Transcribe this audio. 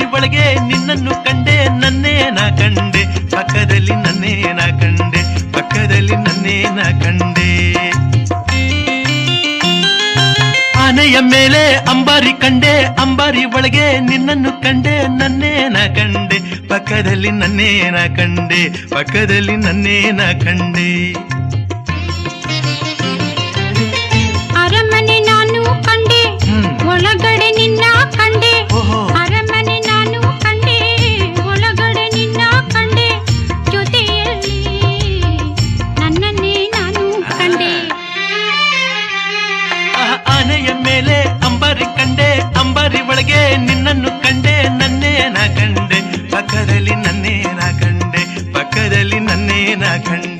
ಒಳಗೆ ನಿನ್ನನ್ನು ಕಂಡೆ, ನನ್ನೇನ ಕಂಡೆ. ಪಕ್ಕದಲ್ಲಿ ನನ್ನೇನ ಕಂಡೆ, ಪಕ್ಕದಲ್ಲಿ ನನ್ನೇನ ಕಂಡೆ. ಆನೆಯ ಮೇಲೆ ಅಂಬಾರಿ ಕಂಡೆ, ಅಂಬಾರಿ ಒಳಗೆ ನಿನ್ನನ್ನು ಕಂಡೆ, ನನ್ನೇನ ಕಂಡೆ. ಪಕ್ಕದಲ್ಲಿ ನನ್ನೇನ ಕಂಡೆ, ಪಕ್ಕದಲ್ಲಿ ನನ್ನೇನ ಕಂಡೆ. ಮೇಲೆ ಅಂಬಾರಿ ಕಂಡೆ, ಅಂಬಾರಿ ಒಳಗೆ ನಿನ್ನನ್ನು ಕಂಡೆ, ನನ್ನೇನ ಕಂಡೆ. ಪಕ್ಕದಲ್ಲಿ ನನ್ನೇನ ಕಂಡೆ, ಪಕ್ಕದಲ್ಲಿ ನನ್ನೇನ ಕಂಡೆ.